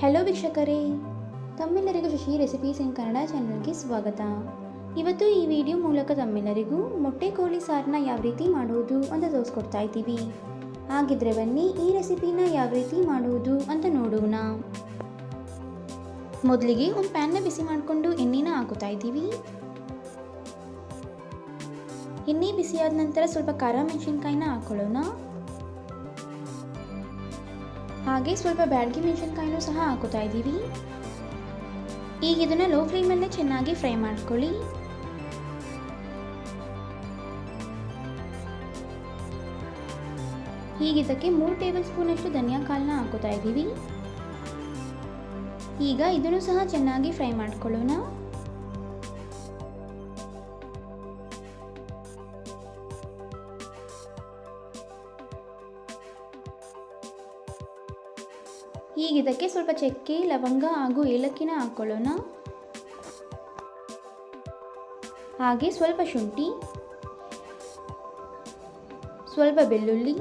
Hello ವೀಕ್ಷಕರೇ, ತಮ್ಮೆಲ್ಲರಿಗೂ Shashi recipes ಇನ್ ಕನ್ನಡ ಚಾನಲ್ಗೆ ಸ್ವಾಗತ. ಇವತ್ತು ಈ ವಿಡಿಯೋ ಮೂಲಕ ತಮ್ಮೆಲ್ಲರಿಗೂ ಮೊಟ್ಟೆ ಕೋಳಿ ಸಾರನ್ನ ಯಾವ ರೀತಿ ಮಾಡುವುದು ಅಂತ ತೋರಿಸ್ಕೊಡ್ತಾ ಇದ್ದೀವಿ. ಹಾಗಿದ್ರೆ ಬನ್ನಿ ಈ ರೆಸಿಪಿನ ಯಾವ ರೀತಿ ಮಾಡುವುದು ಅಂತ ನೋಡೋಣ. ಮೊದಲಿಗೆ ಒಂದು ಪ್ಯಾನ್ನ ಬಿಸಿ ಮಾಡಿಕೊಂಡು ಎಣ್ಣೆನ ಹಾಕುತ್ತಾ ಇದ್ದೀವಿ. ಎಣ್ಣೆ ಬಿಸಿಯಾದ ನಂತರ ಸ್ವಲ್ಪ ಖಾರ ಮೆಣಸಿನ್ಕಾಯಿನ ಹಾಕೊಳ್ಳೋಣ. ಹಾಗೆ ಸ್ವಲ್ಪ ಬ್ಯಾಡಗಿ ಮೆಣಸಿನ್ಕಾಯಿನೂ ಸಹ ಹಾಕೋತಾ ಇದ್ದೀವಿ. ಈಗ ಇದನ್ನು ಲೋ ಫ್ಲೇಮಲ್ಲೇ ಚೆನ್ನಾಗಿ ಫ್ರೈ ಮಾಡ್ಕೊಳ್ಳಿ. ಈಗ ಇದಕ್ಕೆ ಮೂರು ಟೇಬಲ್ ಸ್ಪೂನಷ್ಟು ಧನಿಯಾ ಕಾಳನ್ನ ಹಾಕೋತಾ ಇದ್ದೀವಿ. ಈಗ ಇದನ್ನು ಸಹ ಚೆನ್ನಾಗಿ ಫ್ರೈ ಮಾಡ್ಕೊಳ್ಳೋಣ. ಈಗ ಇದಕ್ಕೆ ಸ್ವಲ್ಪ ಚಕ್ಕೆ, ಲವಂಗ ಹಾಗೂ ಏಲಕ್ಕಿನ ಹಾಕ್ಕೊಳ್ಳೋಣ ಹಾಗೆ ಸ್ವಲ್ಪ ಶುಂಠಿ, ಸ್ವಲ್ಪ ಬೆಳ್ಳುಳ್ಳಿ.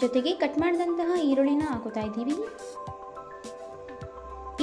ಜೊತೆಗೆ ಕಟ್ ಮಾಡಿದಂತಹ ಈರುಳ್ಳಿನ ಹಾಕುತ್ತಾ ಇದ್ದೀವಿ.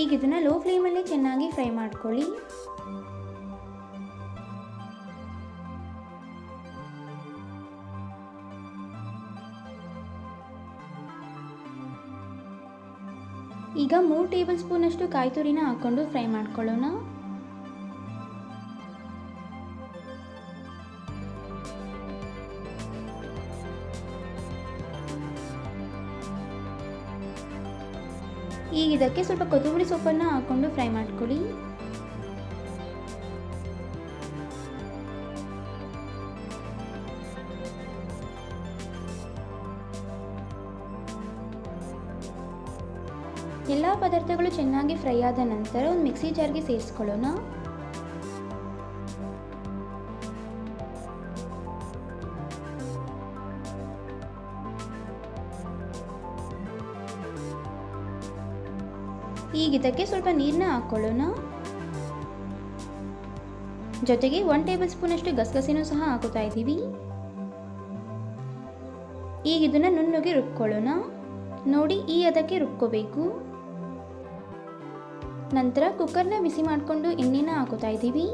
ಈಗ ಇದನ್ನು ಲೋ ಫ್ಲೇಮಲ್ಲಿ ಚೆನ್ನಾಗಿ ಫ್ರೈ ಮಾಡ್ಕೊಳ್ಳಿ. ಈಗ ಮೂರು ಟೇಬಲ್ ಸ್ಪೂನಷ್ಟು ಕಾಯಿ ತುರಿನ ಹಾಕ್ಕೊಂಡು ಫ್ರೈ ಮಾಡ್ಕೊಳ್ಳೋಣ. ಈಗ ಇದಕ್ಕೆ ಸ್ವಲ್ಪ ಕೊತ್ತಂಬರಿ ಸೊಪ್ಪನ್ನು ಹಾಕ್ಕೊಂಡು ಫ್ರೈ ಮಾಡ್ಕೊಳ್ಳಿ. ಎಲ್ಲ ಪದಾರ್ಥಗಳು ಚೆನ್ನಾಗಿ ಫ್ರೈ ಆದ ನಂತರ ಒಂದು ಮಿಕ್ಸಿ ಜಾರ್ಗೆ ಸೇರಿಸ್ಕೊಳ್ಳೋಣ. ಈಗ ಇದಕ್ಕೆ ಸ್ವಲ್ಪ ನೀರನ್ನ ಹಾಕ್ಕೊಳ್ಳೋಣ ಜೊತೆಗೆ ಒನ್ ಟೇಬಲ್ ಸ್ಪೂನಷ್ಟು ಗಸಗಸೆನೂ ಸಹ ಹಾಕುತ್ತಾ ಇದ್ದೀವಿ. ಈಗ ಇದನ್ನು ನುಣ್ಣಗೆ ರುಬ್ಕೊಳ್ಳೋಣ. ನೋಡಿ ಈ ಅದಕ್ಕೆ ರುಬ್ಕೋಬೇಕು. ನಂತರ ಕುಕ್ಕರ್ನ ಬಿಸಿ ಮಾಡಿಕೊಂಡು ಎಣ್ಣೆನ ಹಾಕುತ್ತಾ ಇದ್ದೀವಿ.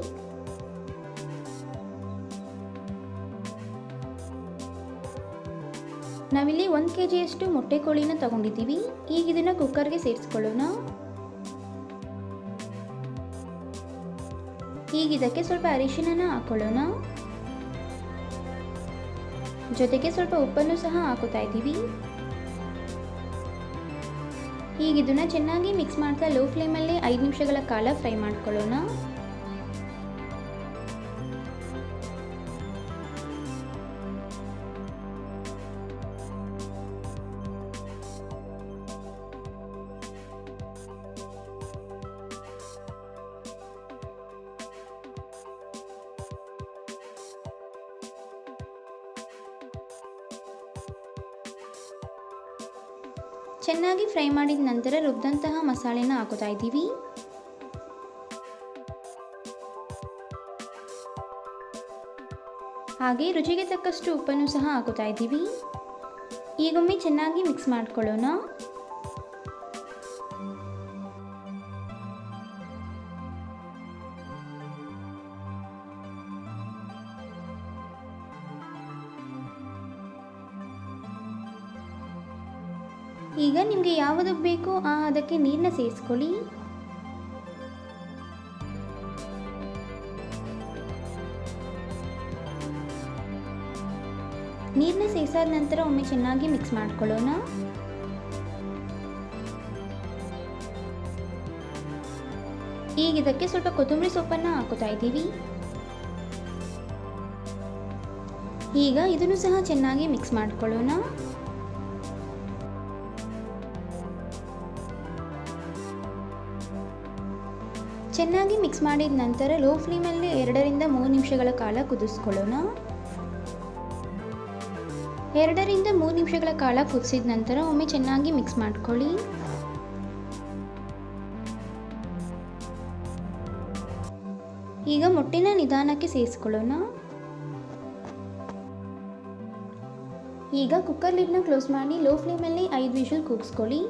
ನಾವಿಲ್ಲಿ ಒಂದು ಕೆ ಜಿಯಷ್ಟು ಮೊಟ್ಟೆ ಕೋಳಿನ ತಗೊಂಡಿದ್ದೀವಿ. ಈಗ ಇದನ್ನು ಕುಕ್ಕರ್ಗೆ ಸೇರಿಸ್ಕೊಳ್ಳೋಣ. ಈಗ ಇದಕ್ಕೆ ಸ್ವಲ್ಪ ಅರಿಶಿನ ಹಾಕೊಳ್ಳೋಣ. ಜೊತೆಗೆ ಸ್ವಲ್ಪ ಉಪ್ಪನ್ನು ಸಹ ಹಾಕುತ್ತಾ ಇದ್ದೀವಿ. ಈಗ ಇದನ್ನು ಚೆನ್ನಾಗಿ ಮಿಕ್ಸ್ ಮಾಡ್ತಾ ಲೋ ಫ್ಲೇಮಲ್ಲಿ ಐದು ನಿಮಿಷಗಳ ಕಾಲ ಫ್ರೈ ಮಾಡ್ಕೊಳ್ಳೋಣ. ಚೆನ್ನಾಗಿ ಫ್ರೈ ಮಾಡಿದ ನಂತರ ರುಬ್ಬಿದಂತಹ ಮಸಾಲೆನ ಹಾಕುತ್ತಾ ಇದ್ದೀವಿ. ಹಾಗೆ ರುಚಿಗೆ ತಕ್ಕಷ್ಟು ಉಪ್ಪನ್ನು ಸಹ ಹಾಕುತ್ತಾ ಇದ್ದೀವಿ. ಈಗೊಮ್ಮೆ ಚೆನ್ನಾಗಿ ಮಿಕ್ಸ್ ಮಾಡ್ಕೊಳ್ಳೋಣ. ಈಗ ನಿಮಗೆ ಯಾವುದು ಬೇಕೋ ಆ ಅದಕ್ಕೆ ನೀರನ್ನ ಸೇರಿಸ್ಕೊಳ್ಳಿ. ನೀರನ್ನ ಸೇರಿಸಾದ ನಂತರ ಒಮ್ಮೆ ಚೆನ್ನಾಗಿ ಮಿಕ್ಸ್ ಮಾಡ್ಕೊಳ್ಳೋಣ. ಈಗ ಇದಕ್ಕೆ ಸ್ವಲ್ಪ ಕೊತ್ತಂಬರಿ ಸೊಪ್ಪನ್ನು ಹಾಕುತ್ತಾ ಇದ್ದೀವಿ. ಈಗ ಇದನ್ನು ಸಹ ಚೆನ್ನಾಗಿ ಮಿಕ್ಸ್ ಮಾಡ್ಕೊಳ್ಳೋಣ. ಚೆನ್ನಾಗಿ ಮಿಕ್ಸ್ ಮಾಡಿದ ನಂತರ ಲೋ ಫ್ಲೇಮಲ್ಲಿ ಎರಡರಿಂದ ಮೂರು ನಿಮಿಷಗಳ ಕಾಲ ಕುದಿಸ್ಕೊಳ್ಳೋಣ. ಎರಡರಿಂದ ಮೂರು ನಿಮಿಷಗಳ ಕಾಲ ಕುದಿಸಿದ ನಂತರ ಒಮ್ಮೆ ಚೆನ್ನಾಗಿ ಮಿಕ್ಸ್ ಮಾಡ್ಕೊಳ್ಳಿ. ಈಗ ಮೊಟ್ಟೆನ ನಿಧಾನಕ್ಕೆ ಸೇರಿಸ್ಕೊಳ್ಳೋಣ. ಈಗ ಕುಕ್ಕರ್ ಲಿಡ್ನ ಕ್ಲೋಸ್ ಮಾಡಿ ಲೋ ಫ್ಲೇಮಲ್ಲಿ ಐದು ವಿಷಲ್ ಕೂಗಿಸ್ಕೊಳ್ಳಿ.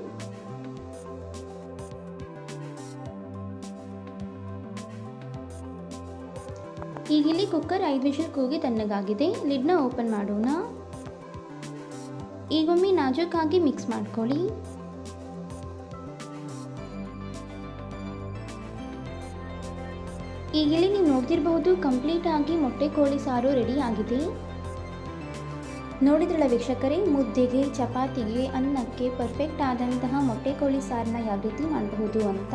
ಈಗ ಇಲ್ಲಿ ಕುಕ್ಕರ್ ಐದು ವಿಷಲ್ ಕೂಗಿ ತಣ್ಣಗಾಗಿದೆ. ಲಿಡ್ನ ಓಪನ್ ಮಾಡೋಣ. ಈಗೊಮ್ಮೆ ನಾಜೂಕಾಗಿ ಮಿಕ್ಸ್ ಮಾಡ್ಕೊಳ್ಳಿ. ಈಗಿಲ್ಲಿ ನೀವು ನೋಡ್ತಿರಬಹುದು ಕಂಪ್ಲೀಟ್ ಆಗಿ ಮೊಟ್ಟೆ ಕೋಳಿ ಸಾರು ರೆಡಿ ಆಗಿದೆ. ನೋಡಿದ್ರಲ್ಲ ವೀಕ್ಷಕರೇ, ಮುದ್ದೆಗೆ, ಚಪಾತಿಗೆ, ಅನ್ನಕ್ಕೆ ಪರ್ಫೆಕ್ಟ್ ಆದಂತಹ ಮೊಟ್ಟೆ ಕೋಳಿ ಸಾರನ್ನ ಯಾವ ರೀತಿ ಮಾಡಬಹುದು ಅಂತ.